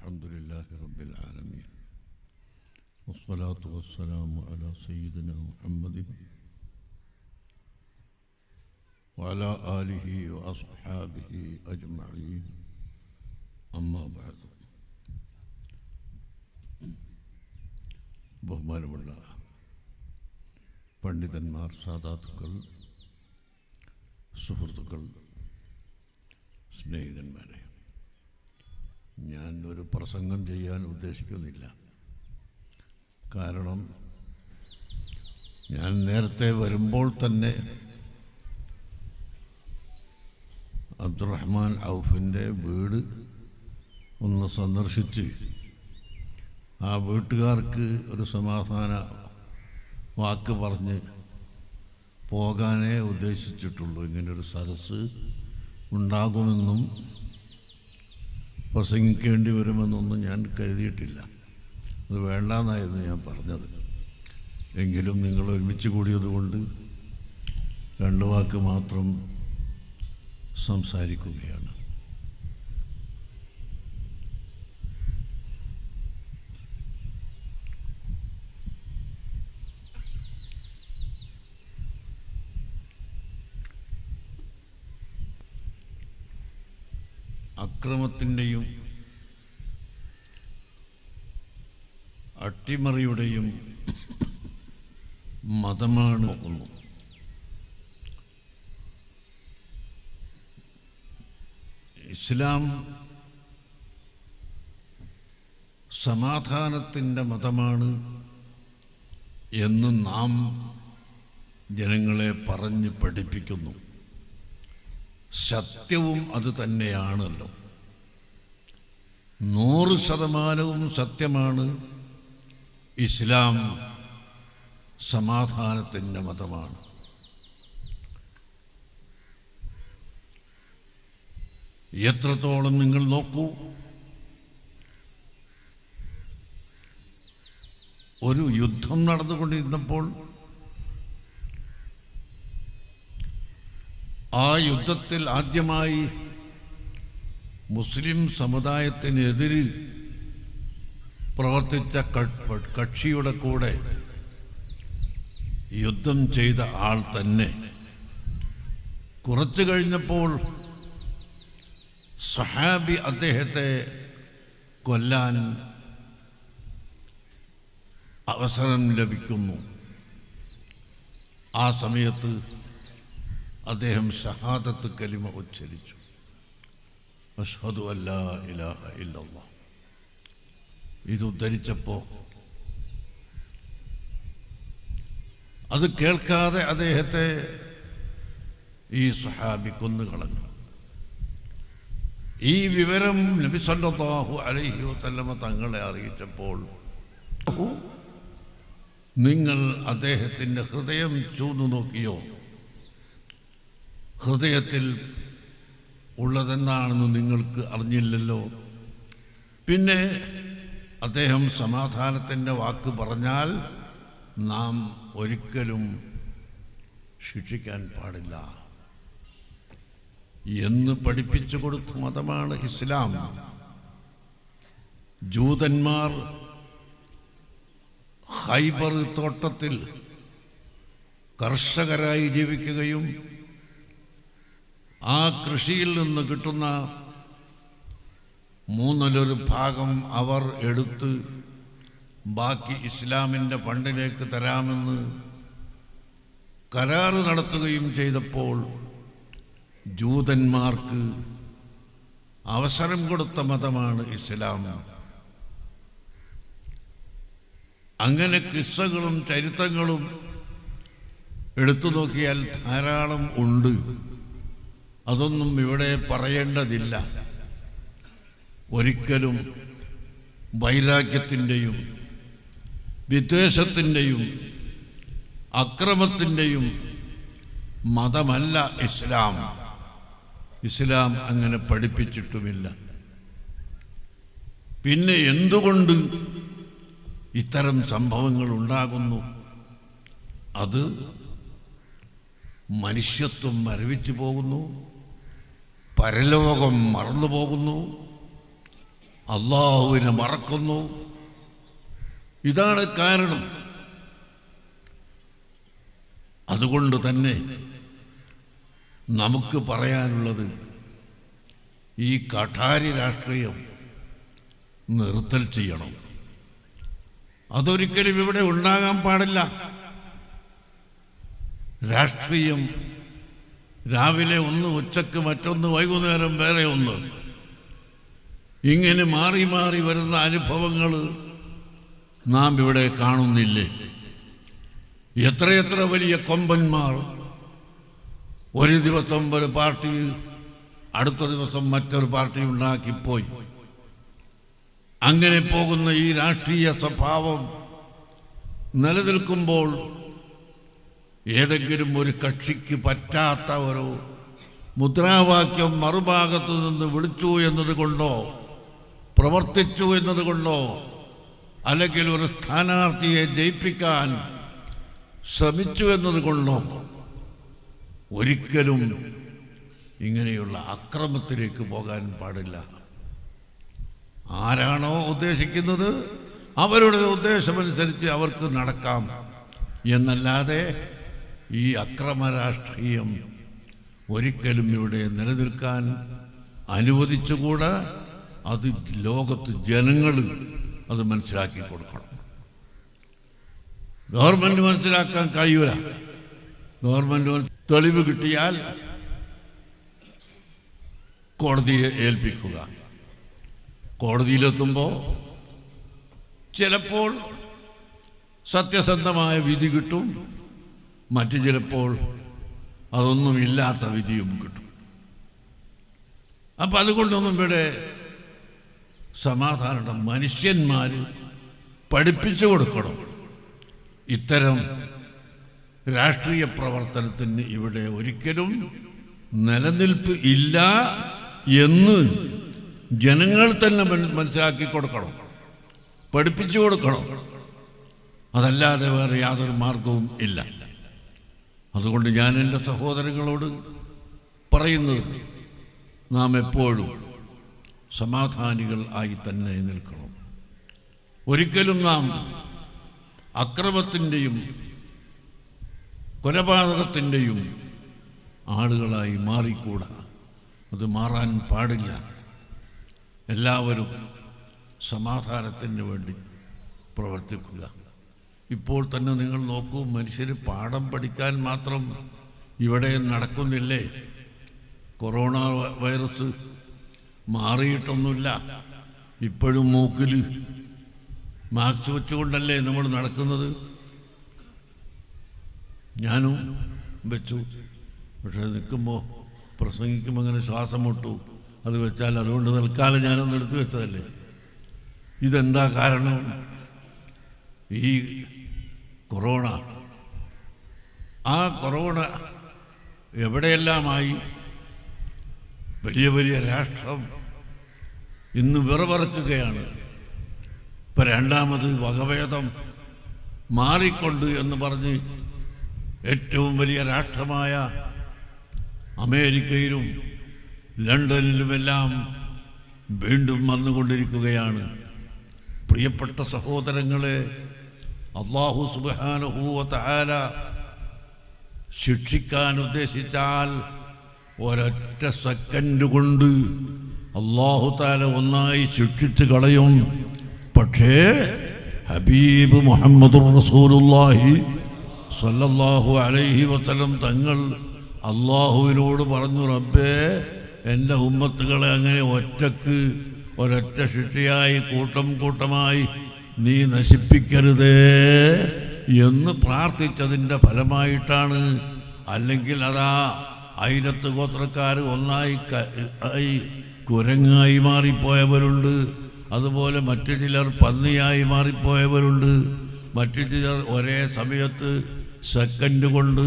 الحمد لله رب العالمين والصلاة والسلام على سيدنا محمد وعلى آله وأصحابه أجمعين أما بعد ബഹുമാനമുള്ള പണ്ഡിതന്മാർ സാധാത്തുക്കൾ സുഹൃത്തുക്കൾ സ്നേഹിതന്മാരെ ഞാൻ ഒരു പ്രസംഗം ചെയ്യാൻ ഉദ്ദേശിക്കുന്നില്ല. കാരണം ഞാൻ നേരത്തെ വരുമ്പോൾ തന്നെ അബ്ദുറഹ്മാൻ ഔഫിന്റെ വീട് ഒന്ന് സന്ദർശിച്ച് ആ വീട്ടുകാർക്ക് ഒരു സമാധാന വാക്ക് പറഞ്ഞ് പോകാനേ ഉദ്ദേശിച്ചിട്ടുള്ളൂ. ഇങ്ങനൊരു സരസ് ഉണ്ടാകുമെന്നും പ്രസംഗിക്കേണ്ടി വരുമെന്നൊന്നും ഞാൻ കരുതിയിട്ടില്ല. അത് വേണ്ടാന്നായിരുന്നു ഞാൻ പറഞ്ഞത്. എങ്കിലും നിങ്ങൾ ഒരുമിച്ച് കൂടിയതുകൊണ്ട് രണ്ട് വാക്ക് മാത്രം സംസാരിക്കുകയാണ്. അക്രമത്തിന്റെയും അട്ടിമറിയുടെയും മതമാണ്. നോക്കുന്നു ഇസ്ലാം സമാധാനത്തിന്റെ മതമാണ് എന്ന് നാം ജനങ്ങളെ പറഞ്ഞ് പഠിപ്പിക്കുന്നു. സത്യവും അത് തന്നെയാണല്ലോ. നൂറ് ശതമാനവും സത്യമാണ് ഇസ്ലാം സമാധാനത്തിന്റെ മതമാണ്. എത്രത്തോളം നിങ്ങൾ നോക്കൂ ഒരു യുദ്ധം നടന്നുകൊണ്ടിരുന്നപ്പോൾ ആ യുദ്ധത്തിൽ ആദ്യമായി മുസ്ലിം സമുദായത്തിനെതിര് പ്രവർത്തിച്ച കക്ഷിയുടെ കൂടെ യുദ്ധം ചെയ്ത ആൾ തന്നെ. കുറച്ചു കഴിഞ്ഞപ്പോൾ സഹാബി അദ്ദേഹത്തെ കൊല്ലാൻ അവസരം ലഭിക്കുന്നു. ആ സമയത്ത് അദ്ദേഹം ഷഹാദത്ത് കലിമ ഉച്ചരിച്ചു. ഇത് ഉദ്ധരിച്ചപ്പോൾ അത് കേൾക്കാതെ അദ്ദേഹത്തെ ഈ സഹാബി കൊന്നുകളഞ്ഞു ഈ വിവരം നബി സല്ലല്ലാഹു അലൈഹി തങ്ങളെ അറിയിച്ചപ്പോൾ നിങ്ങൾ അദ്ദേഹത്തിന്റെ ഹൃദയം ചൂന്നു നോക്കിയോ ഹൃദയത്തിൽ ഉള്ളതെന്താണെന്ന് നിങ്ങൾക്ക് അറിഞ്ഞില്ലല്ലോ. പിന്നെ അദ്ദേഹം സമാധാനത്തിന്റെ വാക്ക് പറഞ്ഞാൽ നാം ഒരിക്കലും ശിക്ഷിക്കാൻ പാടില്ല. എന്ന് പഠിപ്പിച്ചു കൊടുത്ത മതമാണ് ഇസ്ലാം. ജൂതന്മാർ ഹൈബർ തോട്ടത്തിൽ കർഷകരായി ജീവിക്കുകയും ആ കൃഷിയിൽ നിന്ന് കിട്ടുന്ന മൂന്നിലൊരു ഭാഗം അവർ എടുത്ത് ബാക്കി ഇസ്ലാമിന്റെ ഫണ്ടിലേക്ക് തരാമെന്ന് കരാറ് നടത്തുകയും ചെയ്തപ്പോൾ ജൂതന്മാർക്ക് അവസരം കൊടുത്ത മതമാണ് ഇസ്ലാം. അങ്ങനെ കിസ്സകളും ചരിത്രങ്ങളും എടുത്തു നോക്കിയാൽ ധാരാളം ഉണ്ട്. അതൊന്നും ഇവിടെ പറയേണ്ടതില്ല. ഒരിക്കലും വൈരാഗ്യത്തിന്റെയും വിദ്വേഷത്തിന്റെയും അക്രമത്തിന്റെയും മതമല്ല ഇസ്ലാം. ഇസ്ലാം അങ്ങനെ പഠിപ്പിച്ചിട്ടുമില്ല. പിന്നെ എന്തുകൊണ്ട് ഇത്തരം സംഭവങ്ങൾ ഉണ്ടാകുന്നു അത് മനുഷ്യത്വം മരവിച്ചു പോകുന്നു. പരലോകം മറന്നു പോകുന്നു. അള്ളാഹുവിനെ മറക്കുന്നു. ഇതാണ് കാരണം. അതുകൊണ്ട് തന്നെ നമുക്ക് പറയാനുള്ളത് ഈ കഠാരി രാഷ്ട്രീയം നിർത്തൽ ചെയ്യണം. അതൊരിക്കലും ഇവിടെ ഉണ്ടാകാൻ പാടില്ല. രാഷ്ട്രീയം രാവിലെ ഒന്ന് ഉച്ചയ്ക്ക് മറ്റൊന്ന് വൈകുന്നേരം വേറെ ഒന്ന്. ഇങ്ങനെ മാറി മാറി വരുന്ന അനുഭവങ്ങൾ നാം ഇവിടെ കാണുന്നില്ലേ? എത്രയെത്ര വലിയ കൊമ്പന്മാർ. ഒരു ദിവസം ഒരു പാർട്ടി അടുത്ത ദിവസം മറ്റൊരു പാർട്ടി ഉണ്ടാക്കിപ്പോയി. അങ്ങനെ പോകുന്ന ഈ രാഷ്ട്രീയ സ്വഭാവം നിലനിൽക്കുമ്പോൾ ഏതെങ്കിലും ഒരു കക്ഷിക്ക് പറ്റാത്ത ഒരു മുദ്രാവാക്യം മറുഭാഗത്തു നിന്ന് വിളിച്ചു എന്നതുകൊണ്ടോ പ്രവർത്തിച്ചു എന്നതുകൊണ്ടോ അല്ലെങ്കിൽ ഒരു സ്ഥാനാർത്ഥിയെ ജയിപ്പിക്കാൻ ശ്രമിച്ചു എന്നതുകൊണ്ടോ ഒരിക്കലും ഇങ്ങനെയുള്ള അക്രമത്തിലേക്ക് പോകാൻ പാടില്ല. ആരാണോ ഉദ്ദേശിക്കുന്നത് അവരുടെ ഉദ്ദേശമനുസരിച്ച് അവർക്ക് നടക്കാം. എന്നല്ലാതെ ഈ അക്രമ രാഷ്ട്രീയം ഒരിക്കലും ഇവിടെ നിലനിൽക്കാൻ അനുവദിച്ചുകൂടാ? അത് ലോകത്ത് ജനങ്ങൾ അത് മനസ്സിലാക്കി കൊടുക്കണം. ഗവൺമെന്റ് മനസ്സിലാക്കാൻ കഴിയൂല. ഗവൺമെന്റ് തെളിവ് കിട്ടിയാൽ കോടതിയെ ഏൽപ്പിക്കുക. കോടതിയിലെത്തുമ്പോൾ ചിലപ്പോൾ സത്യസന്ധമായ വിധി കിട്ടും. മറ്റു ചിലപ്പോൾ അതൊന്നും ഇല്ലാത്ത വിധിയും കിട്ടും. അപ്പം അതുകൊണ്ടൊന്നും ഇവിടെ സമാധാനം മനുഷ്യന്മാർ പഠിപ്പിച്ചു കൊടുക്കണം. ഇത്തരം രാഷ്ട്രീയ പ്രവർത്തനത്തിന് ഇവിടെ ഒരിക്കലും നിലനിൽപ്പ് ഇല്ല എന്ന് ജനങ്ങൾ തന്നെ മനസ്സിലാക്കി കൊടുക്കണം. പഠിപ്പിച്ചു കൊടുക്കണം. അതല്ലാതെ വേറെ യാതൊരു മാർഗവും ഇല്ല. അതുകൊണ്ട് ഞാൻ എന്റെ സഹോദരങ്ങളോട് പറയുന്നത് നാം എപ്പോഴും സമാധാനികൾ ആയി തന്നെ നിൽക്കണം. ഒരിക്കലും നാം അക്രമത്തിന്റെയും കൊലപാതകത്തിന്റെയും ആളുകളായി മാറിക്കൂടാ. അത് മാറാൻ പാടില്ല. എല്ലാവരും സമാധാനത്തിന് വേണ്ടി പ്രവർത്തിക്കുക. ഇപ്പോൾ തന്നെ നിങ്ങൾ നോക്കൂ മനുഷ്യർ പാഠം പഠിക്കാൻ മാത്രം ഇവിടെ നടക്കുന്നില്ലേ? കൊറോണ വൈറസ് മാറിയിട്ടൊന്നുമില്ല. ഇപ്പോഴും മൂക്കിൽ മാസ്ക് വെച്ചുകൊണ്ടല്ലേ നമ്മൾ നടക്കുന്നത്? ഞാനും വെച്ചു. പക്ഷെ നിൽക്കുമ്പോൾ പ്രസംഗിക്കുമ്പോൾ അങ്ങനെ ശ്വാസം മുട്ടു. അത് വെച്ചാൽ അതുകൊണ്ട് തൽക്കാലം ഞാനൊന്ന് എടുത്തു വെച്ചതല്ലേ? ഇതെന്താ കാരണം? ഈ കൊറോണ. ആ കൊറോണ എവിടെയെല്ലാമായി? വലിയ വലിയ രാഷ്ട്രം ഇന്ന് വിറവറക്കുകയാണ്. ഇപ്പം രണ്ടാമത് വകഭേദം മാറിക്കൊണ്ട് എന്ന് പറഞ്ഞ് ഏറ്റവും വലിയ രാഷ്ട്രമായ അമേരിക്കയിലും ലണ്ടനിലുമെല്ലാം വീണ്ടും വന്നുകൊണ്ടിരിക്കുകയാണ്. പ്രിയപ്പെട്ട സഹോദരങ്ങളെ അള്ളാഹു സുബാനുഹൂവത്താല ശിക്ഷിക്കാൻ ഉദ്ദേശിച്ചാൽ ഒരൊറ്റ സെക്കൻഡ് കൊണ്ട് അള്ളാഹു താല ഒന്നായി ശിക്ഷിച്ച് കളയും. പക്ഷേ ഹബീബ് മുഹമ്മദ് റസൂലുല്ലാഹി സല്ലല്ലാഹു അലൈഹി വസ്ലം തങ്ങൾ അള്ളാഹുവിനോട് പറഞ്ഞു റബ്ബേ എന്റെ ഉമ്മത്തുകളെ അങ്ങനെ ഒറ്റയ്ക്ക് ഒരൊറ്റ ശിക്ഷയായി കൂട്ടം കൂട്ടമായി നീ നശിപ്പിക്കരുതേ എന്ന് പ്രാർത്ഥിച്ചതിന്റെ ഫലമായിട്ടാണ്. അല്ലെങ്കിൽ അതാ ആയിരത്ത് ഗോത്രക്കാർ ഒന്നായി ആയി കുരങ്ങായി മാറിപ്പോയവരുണ്ട്. അതുപോലെ മറ്റു ചിലർ പന്നിയായി മാറിപ്പോയവരുണ്ട്. മറ്റു ചിലർ ഒരേ സമയത്ത് സെക്കൻഡ് കൊണ്ട്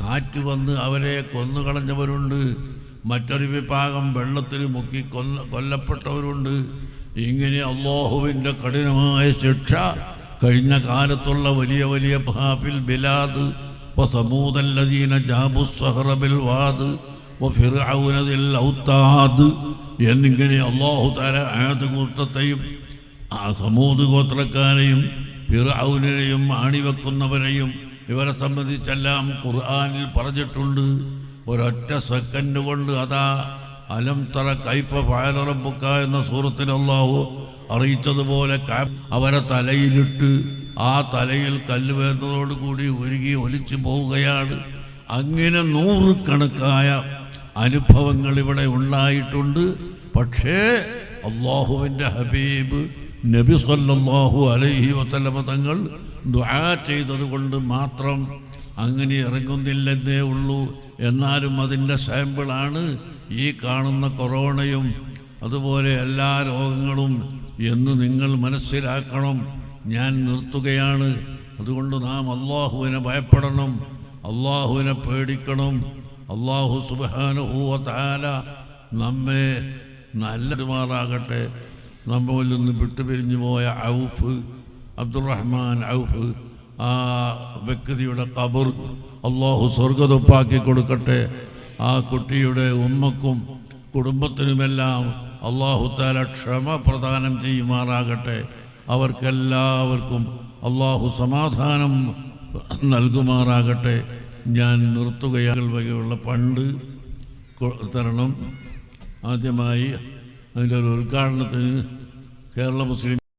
കാറ്റ് വന്ന് അവരെ കൊന്നുകളഞ്ഞവരുണ്ട്. മറ്റൊരു വിഭാഗം വെള്ളത്തിൽ മുക്കി കൊല്ല കൊല്ലപ്പെട്ടവരുണ്ട്. ഇങ്ങനെ അള്ളാഹുവിന്റെ കഠിനമായ ശിക്ഷ കഴിഞ്ഞ കാലത്തുള്ള വലിയ വലിയ ഭാഫിൽ ബിലാദ് സമൂതല്ലദീന ജാബു സഹ്റബിൽ വാദ് ഫിർഔനദിൽ ഔത്താദ് എന്നിങ്ങനെ അള്ളാഹു താര ആയത് കൂട്ടത്തെയും ആ സമൂത് ഗോത്രക്കാരെയും ഫിർഔനെയും ആണിവെക്കുന്നവരെയും ഇവരെ സംബന്ധിച്ചെല്ലാം ഖുർആാനിൽ പറഞ്ഞിട്ടുണ്ട്. ഒരൊറ്റ സെക്കൻഡ് കൊണ്ട് അതാ അലം തറ കൈഫ ഫാലറബുക്ക എന്ന സൂറത്തിൽ അള്ളാഹു അറിയിച്ചതുപോലെ അവരെ തലയിലിട്ട് ആ തലയിൽ കല്ല് വരുന്നതോടുകൂടി ഒരുകി ഒലിച്ചു പോവുകയാണ്. അങ്ങനെ നൂറുകണക്കായ അനുഭവങ്ങൾ ഇവിടെ ഉണ്ടായിട്ടുണ്ട്. പക്ഷേ അള്ളാഹുവിന്റെ ഹബീബ് നബി സല്ലാഹു അലൈഹി വസല്ലമ തങ്ങൾ ദുആ ചെയ്തത് കൊണ്ട് മാത്രം അങ്ങനെ ഇറങ്ങുന്നില്ലെന്നേ ഉള്ളൂ. എന്നാലും അതിന്റെ സാമ്പിളാണ് ഈ കാണുന്ന കൊറോണയും അതുപോലെ എല്ലാ രോഗങ്ങളും എന്ന് നിങ്ങൾ മനസ്സിലാക്കണം. ഞാൻ നിർത്തുകയാണ്. അതുകൊണ്ട് നാം അള്ളാഹുവിനെ ഭയപ്പെടണം. അള്ളാഹുവിനെ പേടിക്കണം. അള്ളാഹു സുബാനുഭൂവ താല നമ്മെ നല്ലതുമാറാകട്ടെ. നമ്മളിൽ നിന്ന് വിട്ടുപിരിഞ്ഞു പോയ ഔഫ് അബ്ദുറഹ്മാൻ ഔഫ് ആ വ്യക്തിയുടെ കബർ അള്ളാഹു സ്വർഗതൊപ്പാക്കി കൊടുക്കട്ടെ. ആ കുട്ടിയുടെ ഉമ്മക്കും കുടുംബത്തിനുമെല്ലാം അള്ളാഹു താല ക്ഷമ പ്രദാനം ചെയ്യുമാറാകട്ടെ. അവർക്കെല്ലാവർക്കും അള്ളാഹു സമാധാനം നൽകുമാറാകട്ടെ. ഞാൻ നിർത്തുകയാൽ വകയുള്ള പണ്ട് തരണം. ആദ്യമായി അതിന്റെ ഒരു ഉദ്ഘാടനത്തിന് കേരള മുസ്ലിം